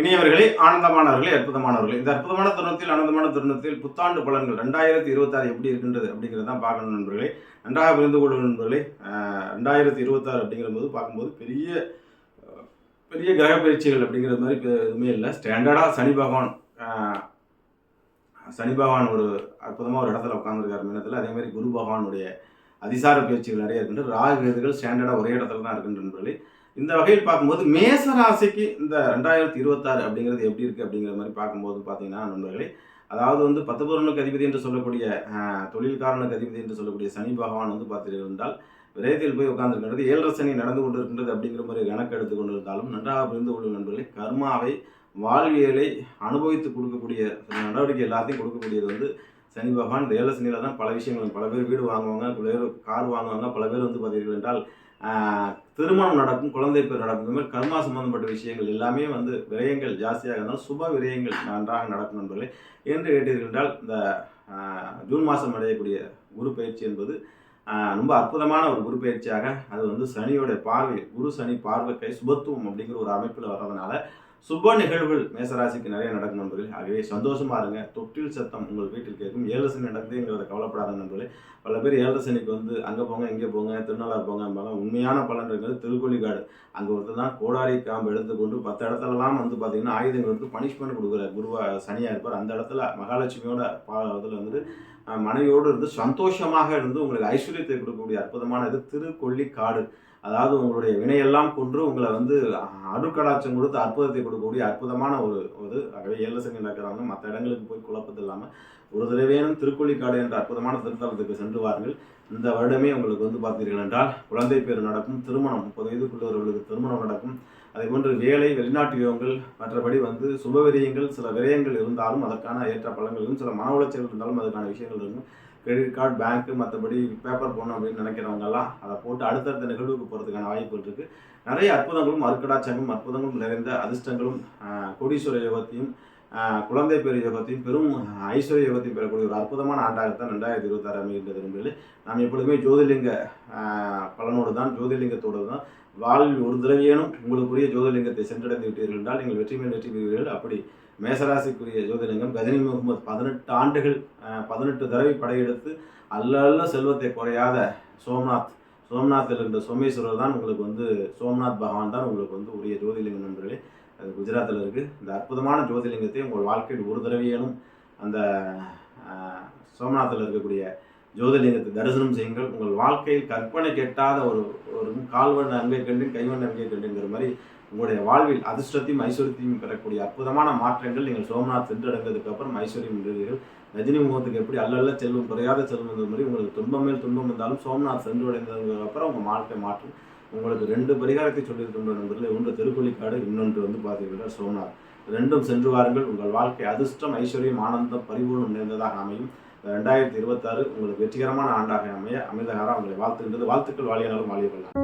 இனியவர்களே ஆனந்தமானவர்களே அற்புதமானவர்களே. இந்த அற்புதமான தருணத்தில் ஆனந்தமான தருணத்தில் புத்தாண்டு பலன்கள் ரெண்டாயிரத்தி இருபத்தாறு எப்படி இருக்கின்றது அப்படிங்கிறது தான் பார்க்கணும் நண்பர்களே. நன்றாக புரிந்து கொள்ளும் நண்பர்களே. ரெண்டாயிரத்தி இருபத்தாறு அப்படிங்கிற போது பார்க்கும்போது பெரிய பெரிய கிரக பயிற்சிகள் அப்படிங்கிறது மாதிரி எதுவுமே இல்லை. ஸ்டாண்டர்டாக சனி பகவான் சனி பகவான் ஒரு அற்புதமாக ஒரு இடத்துல உட்காந்துருக்காரு மீனத்தில் அதே மாதிரி குரு பகவானுடைய அதிசார பயிற்சிகள் நிறைய இருக்கின்ற ராகு கேதுகள் ஸ்டாண்டர்டாக ஒரே இடத்துல தான் இருக்கின்ற நண்பர்களே. இந்த வகையில் பார்க்கும்போது மேச ராசிக்கு இந்த ரெண்டாயிரத்தி இருபத்தாறு அப்படிங்கிறது எப்படி இருக்குது அப்படிங்கிற மாதிரி பார்க்கும்போது பார்த்தீங்கன்னா நண்பர்களே அதாவது வந்து பத்து பொருளுக்கு அதிபதி என்று சொல்லக்கூடிய தொழில்காரனுக்கு அதிபதி என்று சொல்லக்கூடிய சனி பகவான் வந்து பார்த்தீர்கள் என்றால் விரயத்தில் போய் உட்கார்ந்துருக்கின்றது ஏழரை சனி நடந்து கொண்டிருக்கின்றது அப்படிங்கிற மாதிரி கணக்கு எடுத்து கொண்டிருந்தாலும் நன்றாக புரிந்து கொள்ளும் நண்பர்களே கர்மாவை வாழ்வியலை அனுபவித்து கொடுக்கக்கூடிய நடவடிக்கை எல்லாத்தையும் கொடுக்கக்கூடியது வந்து சனி பகவான். இந்த ஏழரை சனியில் தான் பல விஷயங்கள் பல பேர் வீடு வாங்குவாங்க பல பேர் கார் வாங்குவாங்க பல பேர் வந்து பார்த்தீர்கள் என்றால் திருமணம் நடக்கும் குழந்தை பேர் நடக்கும் இந்த மாதிரி கர்மா சம்பந்தப்பட்ட விஷயங்கள் எல்லாமே வந்து விரயங்கள் ஜாஸ்தியாக இருந்தாலும் சுப விரயங்கள் நன்றாக நடக்கும் என்பதை என்று கேட்டீர்கள் என்றால் இந்த ஜூன் மாதம் அடையக்கூடிய குரு பயிற்சி என்பது ரொம்ப அற்புதமான ஒரு குரு பயிற்சியாக அது வந்து சனியோட பார்வை குரு சனி பார்வை கை சுபத்துவம் அப்படிங்கிற ஒரு அமைப்பில் வர்றதுனால சுப நிகழ்வுகள் மேசராசிக்கு நிறைய நடக்கும் நண்பர்களே. ஆகவே சந்தோஷமா இருங்க. தொட்டில் சத்தம் உங்கள் வீட்டில் கேட்கும். ஏழு சனி நடக்குதுங்கிறத கவலைப்படாத நண்பர்களே. பல பேர் ஏழரை சனிக்கு வந்து அங்கே போங்க இங்கே போங்க திருநள்ளாறு போங்க உண்மையான பலன் இருக்கிறது திருக்கொள்ளிக்காடு அங்கே ஒருத்தர் தான் கோடாரி காம்பு எடுத்துக்கொண்டு பத்து இடத்துலலாம் வந்து பார்த்தீங்கன்னா ஆயுதங்கள் வந்து பனிஷ்மெண்ட் கொடுக்குற குருவா சனியாக இருப்பார். அந்த இடத்துல மகாலட்சுமியோட பா இதில் வந்துட்டு மனைவியோடு இருந்து சந்தோஷமாக இருந்து உங்களுக்கு ஐஸ்வர்யத்தை கொடுக்கக்கூடிய அற்புதமான இது திருக்கொள்ளிக்காடு அதாவது உங்களுடைய வினையெல்லாம் கொன்று உங்களை வந்து அருட்கடாட்சம் கொடுத்து அற்புதத்தை கொடுக்கக்கூடிய அற்புதமான ஒரு ஒரு ஆகவே ஏழு சனி நடக்கிறாங்க மற்ற இடங்களுக்கு போய் குழப்பத்து இல்லாமல் ஒரு தடவையேனும் திருக்கொள்ளிக்காடு என்ற அற்புதமான திருத்தலத்துக்கு சென்று வாருங்கள். இந்த வருடமே உங்களுக்கு வந்து பார்த்தீர்கள் என்றால் குழந்தை பேர் நடக்கும் திருமணம் முப்பது வயதுக்குள்ளவர்களுக்கு திருமணம் நடக்கும். அதே போன்று வேலை வெளிநாட்டு யோகங்கள் மற்றபடி வந்து சுப விரயங்கள் சில விரயங்கள் இருந்தாலும் அதற்கான ஏற்ற பலன்களும் சில மன உளைச்சல் இருந்தாலும் அதுக்கான விஷயங்கள் இருக்கும் கிரெடிட் கார்டு பேங்க்கு மற்றபடி பேப்பர் போடணும் அப்படின்னு நினைக்கிறவங்கெல்லாம் அதை போட்டு அடுத்தடுத்த நிகழ்வுக்கு போகிறதுக்கான வாய்ப்புகள் இருக்குது நிறைய அற்புதங்களும் அருக்கடாச்சங்களும் அற்புதங்களும் நிறைந்த அதிர்ஷ்டங்களும் கோடீஸ்வர யோகத்தையும் குழந்தை பேர் யோகத்தையும் பெரும் ஐஸ்வர்ய யோகத்தையும் பெறக்கூடிய ஒரு அற்புதமான ஆண்டாகத்தான் ரெண்டாயிரத்தி இருபத்தாறு அமைகின்றது என்பதில் நாம் எப்பொழுதுமே ஜோதிலிங்க பலனோடு தான் ஜோதிலிங்கத்தோடு தான் வாழ்வில் ஒரு திரவியனும் உங்களுக்குரிய ஜோதிலிங்கத்தை சென்றடைந்து விட்டீர்கள் என்றால் நீங்கள் வெற்றி மேல் வெற்றி பெறுவீர்கள். அப்படி மேசராசிக்குரிய ஜோதிலிங்கம் கஜினி முகமது பதினெட்டு ஆண்டுகள் பதினெட்டு தடவை படையெடுத்து அல்ல அல்ல செல்வத்தை குறையாத சோம்நாத் சோம்நாத்தில் இருந்த சோமேஸ்வரர் தான் உங்களுக்கு வந்து சோம்நாத் பகவான் தான் உங்களுக்கு வந்து உரிய ஜோதிலிங்கம் நண்பர்களே. அது குஜராத்தில் இருக்குது இந்த அற்புதமான ஜோதிலிங்கத்தை உங்கள் வாழ்க்கையில் ஒரு தடவையேனும் அந்த சோமநாத்தில் இருக்கக்கூடிய ஜோதிலிங்கத்தை தரிசனம் செய்யுங்கள். உங்கள் வாழ்க்கையில் கற்பனை கெட்டாத ஒரு ஒரு கால்வண்ண அங்கே கண்டேன் கைவண்ண அங்கே கண்டுங்கிற மாதிரி உங்களுடைய வாழ்வில் அதிர்ஷ்டத்தையும் ஐஸ்வர்யத்தையும் பெறக்கூடிய அற்புதமான மாற்றங்கள் நீங்கள் சோமநாத் சென்றடைந்ததுக்கு அப்புறம் ஐஸ்வர்யம் பெறுவீர்கள். ரஜினி முகத்துக்கு எப்படி அல்லல்ல செல்வம் குறையாத செல்வம் மாதிரி உங்களுக்கு துன்பம் மேல் துன்பம் இருந்தாலும் சோமநாத் சென்றடைந்ததுக்கு அப்புறம் உங்கள் வாழ்க்கை மாற்றும். உங்களுக்கு ரெண்டு பரிகாரத்தை சொல்லியிருக்கின்ற நண்பர்கள். ஒன்று திருக்கொள்ளிக்காடு இன்னொன்று வந்து பார்த்தீங்கன்னா சோமநாத். ரெண்டும் சென்று வாருங்கள். உங்கள் வாழ்க்கை அதிர்ஷ்டம் ஐஸ்வர்யம் ஆனந்தம் பரிபூர்ணம் நிறைந்ததாக அமையும். ரெண்டாயிரத்தி இருபத்தாறு உங்களுக்கு வெற்றிகரமான ஆண்டாக அமைய அமிர்தகாரம் உங்களை வாழ்த்துகின்றது. வாழ்த்துக்கள் வாழியனாலும் வாழிய கொள்ளலாம்